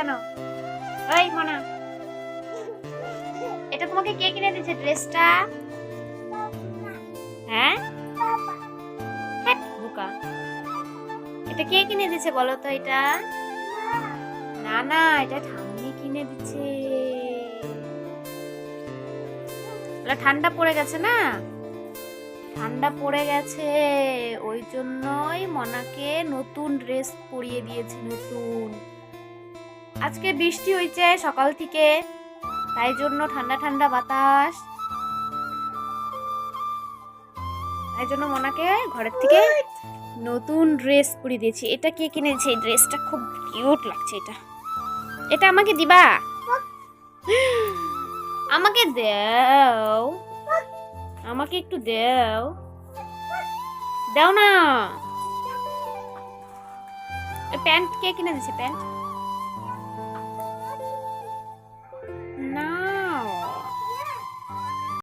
কেন? ওই মনা। এটা তোমাকে কে কিনে দিয়েছে ড্রেসটা? হ্যাঁ? বোকা। এটা কে কিনে দিয়েছে বলো তো এটা? না না, এটা ঠাম্মি কিনে দিচ্ছে ঠান্ডা পড়ে গেছে না? ঠান্ডা পড়ে গেছে। ওই জন্যই মনাকে নতুন ড্রেস পরিয়ে দিয়েছে, নতুন। আজকে বৃষ্টি হয়েছে সকাল থেকে তাই জন্য ঠান্ডা ঠান্ডা বাতাস। তাই জন্য মনাকে ঘরের থেকে নতুন ড্রেস পরিয়ে দিয়েছি। এটা কে কিনেছে? এই ড্রেসটা খুব কিউট লাগছে এটা। এটা আমাকে দিবা? আমাকে দাও। আমাকে একটু দাও। দাও না। প্যান্ট কে কিনে দিছে প্যান্ট?